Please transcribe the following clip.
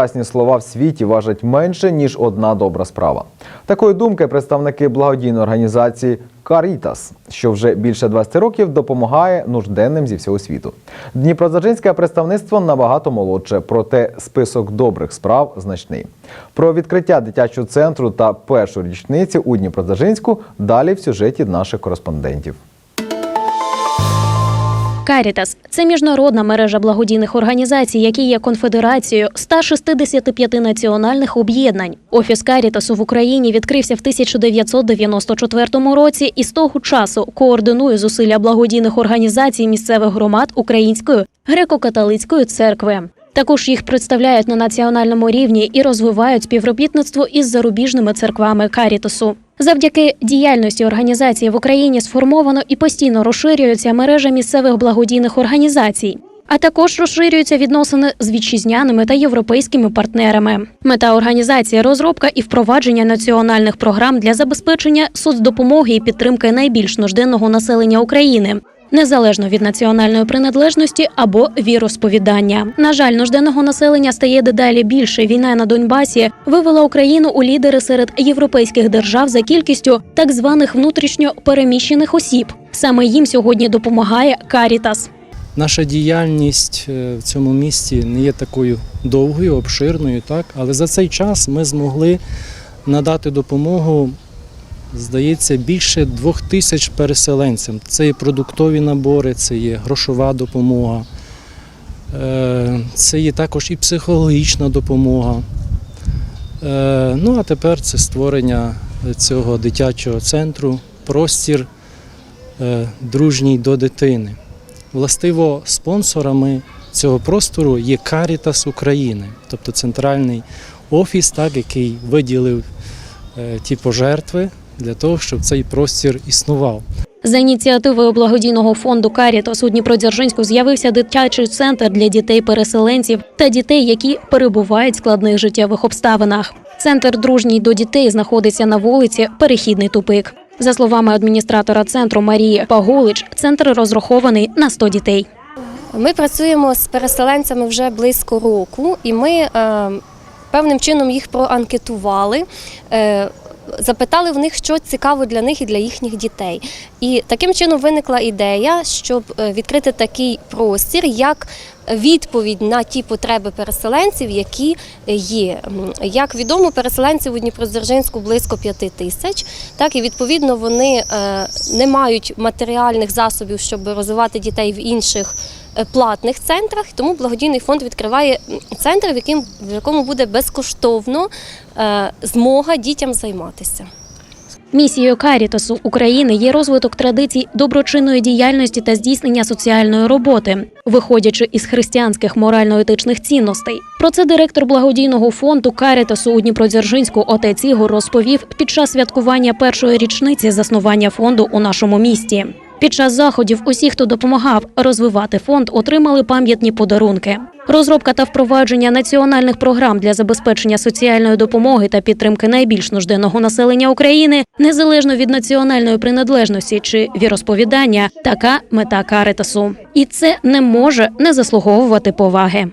Власні слова в світі важать менше ніж одна добра справа. Такої думки представники благодійної організації Карітас, що вже більше 20 років допомагає нужденним зі всього світу. Дніпродзержинське представництво набагато молодше, проте список добрих справ значний. Про відкриття дитячого центру та першу річницю у Дніпродзержинську далі в сюжеті наших кореспондентів. Карітас це міжнародна мережа благодійних організацій, які є конфедерацією 165 національних об'єднань. Офіс Карітасу в Україні відкрився в 1994 році і з того часу координує зусилля благодійних організацій місцевих громад Української греко-католицької церкви. Також їх представляють на національному рівні і розвивають співробітництво із зарубіжними церквами Карітасу. Завдяки діяльності організації в Україні сформовано і постійно розширюється мережа місцевих благодійних організацій. А також розширюються відносини з вітчизняними та європейськими партнерами. Мета організації розробка і впровадження національних програм для забезпечення соцдопомоги і підтримки найбільш нужденного населення України. Незалежно від національної приналежності або віросповідання, на жаль, нужденного населення стає дедалі більше. Війна на Донбасі вивела Україну у лідери серед європейських держав за кількістю так званих внутрішньо переміщених осіб. Саме їм сьогодні допомагає Карітас. Наша діяльність е, в цьому місті не є такою довгою, обширною, так, але за цей час ми змогли надати допомогу, здається, більше двох тисяч переселенцям. Це є продуктові набори, це є грошова допомога, е, це є також і психологічна допомога. Е, Ну а тепер це створення цього дитячого центру, простір е, дружній до дитини. Властиво спонсорами цього простору є Карітас України, тобто центральний офіс, так, який виділив ті пожертви для того, щоб цей простір існував. За ініціативою благодійного фонду Карітас у Дніпродзержинську з'явився дитячий центр для дітей-переселенців та дітей, які перебувають в складних життєвих обставинах. Центр дружній до дітей знаходиться на вулиці Перехідний тупик. За словами адміністратора центру Марії Пагулич, центр розрахований на 100 дітей. Ми працюємо з переселенцями вже близько року, і ми е, певним чином їх проанкетували. Запитали в них, що цікаво для них і для їхніх дітей. І таким чином виникла ідея, щоб е, відкрити такий простір, як відповідь на ті потреби переселенців, які є. Як відомо, переселенців у Дніпродзержинську близько п'яти тисяч. Так і відповідно вони е, не мають матеріальних засобів, щоб розвивати дітей в інших е, платних центрах. Тому благодійний фонд відкриває центр, в якому буде безкоштовно е, змога дітям займатися. Місією Карітасу України є розвиток традицій доброчинної діяльності та здійснення соціальної роботи, виходячи із християнських морально-етичних цінностей. Про це директор благодійного фонду Карітасу у Дніпродзержинську отець Ігор розповів під час святкування першої річниці заснування фонду у нашому місті. Під час заходів усі, хто допомагав розвивати фонд, отримали пам'ятні подарунки. Розробка та впровадження національних програм для забезпечення соціальної допомоги та підтримки найбільш нужденного населення України незалежно від національної приналежності чи віросповідання, така мета Каритасу. І це не може не заслуговувати поваги.